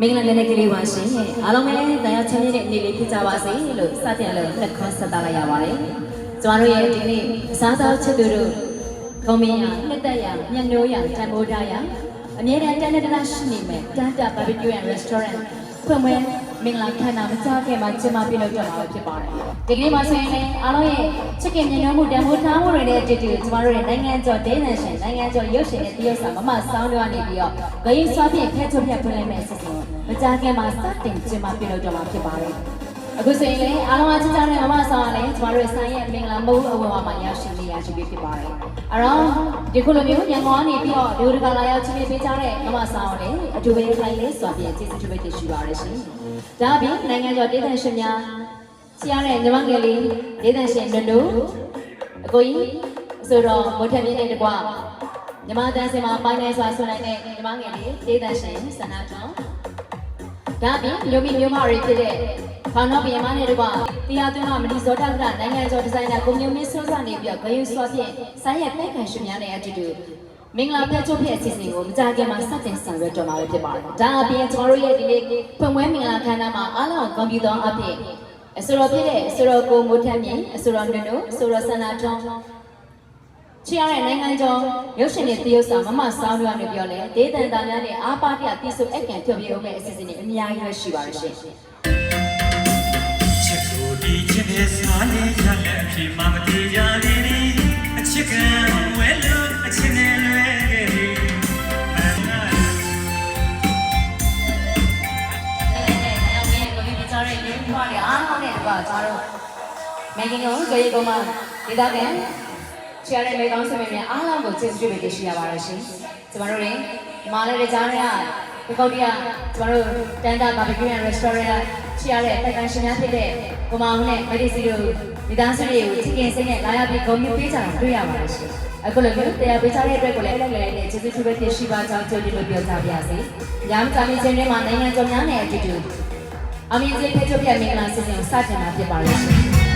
မင်္ဂလာနေ့ကလေးပါရှင်အားလုံးပဲတရားချမ်းမြေ့တဲ့နေ့လေးဖြစ်ကြပါစေလို့စတင်လို့လက်ခွန်းဆက်တာလိုက်ရပါတယ်ကျမတို့ရဲ့ဒီနေ့စားသောက်ချစ်သူတို့ကောင်းမင်းရနှစ်သက်ရညနိုးရတန်ဖိုးထားရအမြဲတမ်းတန်တတရှိနေမယ်တန်တာဘာဘီကျူရန်ရက်စတောရန့် ဖွင့်ပွဲမင်္ဂလာခမ်းနာမကြခင်မှာကျင်းပပြုလုပ်ကြမှာဖြစ်ပါတယ်ဒီကနေ့မှာဆိုရင်လည်းအားလုံးရဲ့ချစ်ခင်ညနိုးမှုတန်ဖိုးထားမှုတွေနဲ့တည်တည်ကျမတို့ရဲ့နိုင်ငံကျော်ဒေသရှင်နိုင်ငံကျော်ရုပ်ရှင်နဲ့တရုတ်ဆောင်မမဆောင်းလွှားနေပြီးတော့ဂယင်းစွာဖြင့်ဖဲချုပ်ဖြတ်ဖွင့်လိုက်မယ့်အစီအစဉ်ကိုမကြခင်မှာစတင်ကျင်းပပြုလုပ်ကြမှာဖြစ်ပါတယ်အခုဆိုရင်လည်းအားလုံးအချစ်ကြတဲ့မမဆောင်ကလည်းကျမတို့ရဲ့ဆိုင်ရဲ့မင်္ဂလာမုန်းအဝယ်ဝါမှာရောက်ရှိနေရရှိပြီဖြစ်ပါတယ်။ အဲ့တော့ဒီခုလိုမျိုးညံမောနေပြီးတော့ဒီလိုတကလာရောက်ချစ်ပေးကြတဲ့မမဆောင်ကိုလည်းအတူပဲခိုင်းလဲစွာပြည့်ကျေးဇူးတူပဲတရှိပါရရှင်။ဒါအပြင်နိုင်ငံကျော်ဒေသရှင်များချီရတဲ့ညီမငယ်လေးဒေသရှင်နုနုအကိုကြီးဆိုတော့ဝတ်ထမြင့်တဲ့တကွညီမတန်းစင်မှာပိုင်းနိုင်စွာဆွနိုင်တဲ့ညီမငယ်လေးဒေသရှင်ဆန္ဒတော် ဒါအပြင်လူမီမျိုးမတွေဖြစ်တဲ့ဖောင်တော့ပြန်မနဲ့တကွာတရားသွင်းတော့မဒီဇောတကနိုင်ငံကျော်ဒီဇိုင်နာကိုမျိုးမင်းဆွမ်းစွာနေပြီးတော့ဂယုစွာဖြင့်ဆိုင်းရဲ့ပဲခံရှင်များနဲ့အတူတူမင်္ဂလာဖျက်ချုပ်ဖြစ်အစီအစဉ်ကိုမကြခင်မှာစတင်ဆောင်ရွက်တော်မှာပဲဖြစ်ပါတယ်။ဒါအပြင်ကျွန်တော်တို့ရဲ့ဒီနေ့ဖွင့်ပွဲမင်္ဂလာခမ်းနားမှာအားလုံးကွန်ပျူတာအပြင်အစိုးရဖြစ်တဲ့အစိုးရကိုမိုးထမ်းမြင့်အစိုးရနုနုအစိုးရဆန္ဒတွန်း ချီရတဲ့နိုင်ငံကျော်ရုပ်ရှင်နဲ့သရုပ်ဆောင်မမဆောင်းရွာနေပြောလဲဒေသန်သားများနဲ့အားပါတရတိစုအကံဖြုတ်ပြအောင်မဲ့အစီအစဉ်တွေအများကြီးပဲရှိပါရရှင်ချစ်ကိုဒီချစ်နဲ့စားနေရတဲ့အဖြစ်မှမတည်ကြသေးသည်အချစ်ကံဝဲလို့အချစ်နဲ့လွဲခဲ့သည်အနာမင်္ဂလာကိုရေကောင်မဒေတာက န်ချရတဲ့မေကောင်းစမင်းများအားလုံးကိုကျေးဇူးပြုပေးရှိရပါတယ်ရှင်ကျမတို့လည်းဒီမှာလည်းကြားရဒီကောက်တီးကကျမတို့တန်တာဘာဘီကျူရန်ရက်စတောရန့်ချရတဲ့တိုက်ကန်ရှင်များဖြစ်တဲ့ကိုမောင်နဲ့မဒီစီတို့ဒီသားစုတွေကိုချစ်ခင်စိတ်နဲ့လာရပြီးဂုဏ်ပြုပေးကြတာတွေ့ရပါတယ်ရှင်အခုလိုမျိုးတရားပေးချတဲ့အတွက်ကိုလည်းလည်းလည်းနဲ့ကျေးဇူးပြုပေးရှိပါကြောင်းကြိုးလို့ပြောကြပါရစေ။ညမစာမီချင်းတွေမှာနိုင်ငံကျော်များနဲ့အတူတူအမင်းကြီးဖေးချုပ်ပြမင်္ဂလာစီစဉ်ကိုစတင်မှာဖြစ်ပါလိမ့်မယ်။